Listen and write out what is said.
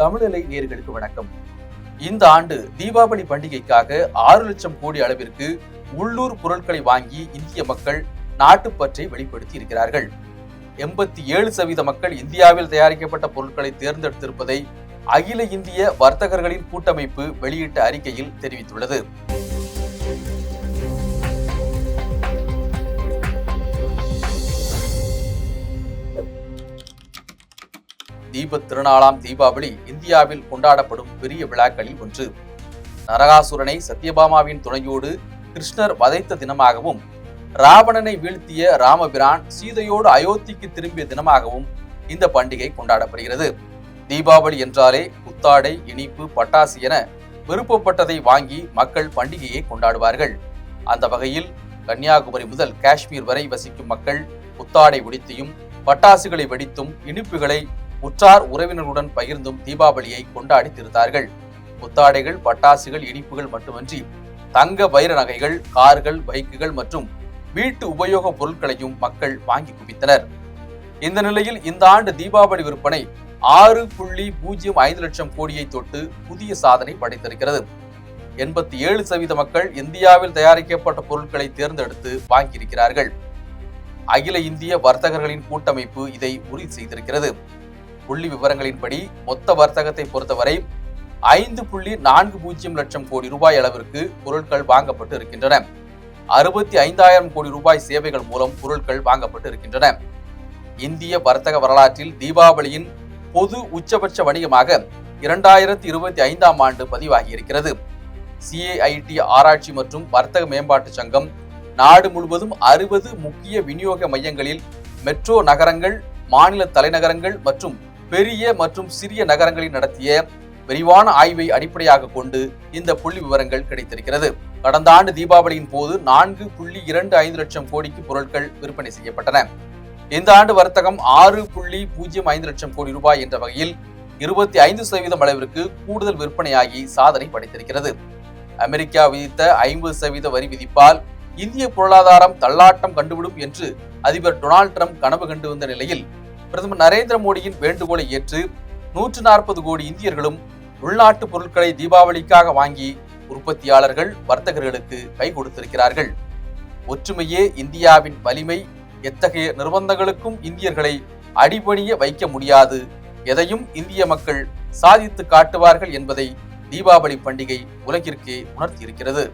தமிழலை நேர்களுக்கு வணக்கம். இந்த ஆண்டு தீபாவளி பண்டிகைக்காக ஆறு லட்சம் கோடி அளவிற்கு உள்ளூர் பொருட்களை வாங்கி இந்திய மக்கள் நாட்டுப்பற்றை வெளிப்படுத்தி இருக்கிறார்கள். எண்பத்தி ஏழு சதவீத மக்கள் இந்தியாவில் தயாரிக்கப்பட்ட பொருட்களை தேர்ந்தெடுத்திருப்பதை அகில இந்திய வர்த்தகர்களின் கூட்டமைப்பு வெளியிட்ட அறிக்கையில் தெரிவித்துள்ளது. தீபத் திருநாளாம் தீபாவளி இந்தியாவில் கொண்டாடப்படும் பெரிய விழாக்களில் ஒன்று. நரகாசுரனை சத்யபாமாவின் துணையோடு கிருஷ்ணர் வதைத்த தினமாகவும் ராவணனை வீழ்த்திய ராமபிரான் சீதையோடு அயோத்திக்கு திரும்பிய தினமாகவும் இந்த பண்டிகை கொண்டாடப்படுகிறது. தீபாவளி என்றாலே புத்தாடை இனிப்பு பட்டாசு என விருப்பப்பட்டதை வாங்கி மக்கள் பண்டிகையை கொண்டாடுவார்கள். அந்த வகையில் கன்னியாகுமரி முதல் காஷ்மீர் வரை வசிக்கும் மக்கள் புத்தாடை உடித்தியும் பட்டாசுகளை வெடித்தும் இனிப்புகளை உற்றார் உறவினருடன் பகிர்ந்தும் தீபாவளியை கொண்டாடி திருத்தார்கள் புத்தாடைகள் பட்டாசுகள் இனிப்புகள் மட்டுமன்றி தங்க வைர நகைகள் கார்கள் பைக்குகள் மற்றும் வீட்டு உபயோக பொருட்களையும் மக்கள் வாங்கி குவித்தனர். இந்த நிலையில் இந்த ஆண்டு தீபாவளி விற்பனை ஆறு புள்ளி பூஜ்ஜியம் ஐந்து லட்சம் கோடியை தொட்டு புதிய சாதனை படைத்திருக்கிறது. எண்பத்தி ஏழு சதவீத மக்கள் இந்தியாவில் தயாரிக்கப்பட்ட பொருட்களை தேர்ந்தெடுத்து வாங்கியிருக்கிறார்கள். அகில இந்திய வர்த்தகர்களின் கூட்டமைப்பு இதை உறுதி செய்திருக்கிறது. புள்ளி விவரங்களின்படி மொத்த வர்த்தகத்தை பொறுத்தவரை ஐந்து புள்ளி நான்கு பூஜ்ஜியம் லட்சம் கோடி ரூபாய் அளவிற்கு பொருட்கள் வாங்கப்பட்டு இருக்கின்றன. அறுபத்தி ஐந்தாயிரம் கோடி ரூபாய் சேவைகள் மூலம் பொருட்கள் வாங்கப்பட்டு இருக்கின்றன. இந்திய வர்த்தக வரலாற்றில் தீபாவளியின் பொது உச்சபட்ச வணிகமாக இரண்டாயிரத்தி இருபத்தி ஐந்தாம் ஆண்டு பதிவாகி இருக்கிறது சிஏஐடி ஆராய்ச்சி மற்றும் வர்த்தக மேம்பாட்டு சங்கம் நாடு முழுவதும் அறுபது முக்கிய விநியோக மையங்களில் மெட்ரோ நகரங்கள் மாநில தலைநகரங்கள் மற்றும் பெரிய மற்றும் சிறிய நகரங்களில் நடத்திய விரிவான ஆய்வை அடிப்படையாக கொண்டு இந்த புள்ளி விவரங்கள் கிடைத்திருக்கிறது. கடந்த ஆண்டு தீபாவளியின் போது நான்கு புள்ளி இரண்டு ஐந்து லட்சம் கோடிக்கு பொருட்கள் விற்பனை செய்யப்பட்டன. இந்த ஆண்டு வர்த்தகம் ஆறு புள்ளி பூஜ்ஜியம் ஐந்து லட்சம் கோடி ரூபாய் என்ற வகையில் இருபத்தி ஐந்து சதவீதம் அளவிற்கு கூடுதல் விற்பனையாகி சாதனை படைத்திருக்கிறது. அமெரிக்கா விதித்த ஐம்பது சதவீத வரி விதிப்பால் இந்திய பொருளாதாரம் தள்ளாட்டம் கண்டுவிடும் என்று அதிபர் டொனால்ட் ட்ரம்ப் கனவு கண்டு வந்த நிலையில் பிரதமர் நரேந்திர மோடியின் வேண்டுகோளை ஏற்று நூற்று நாற்பது கோடி இந்தியர்களும் உள்நாட்டு பொருட்களை தீபாவளிக்காக வாங்கி உற்பத்தியாளர்கள் வர்த்தகர்களுக்கு கை கொடுத்திருக்கிறார்கள். ஒற்றுமையே இந்தியாவின் வலிமை. எத்தகைய நிர்பந்தங்களுக்கும் இந்தியர்களை அடிபணிய வைக்க முடியாது. எதையும் இந்திய மக்கள் சாதித்து காட்டுவார்கள் என்பதை தீபாவளி பண்டிகை உலகிற்கே உணர்த்தியிருக்கிறது.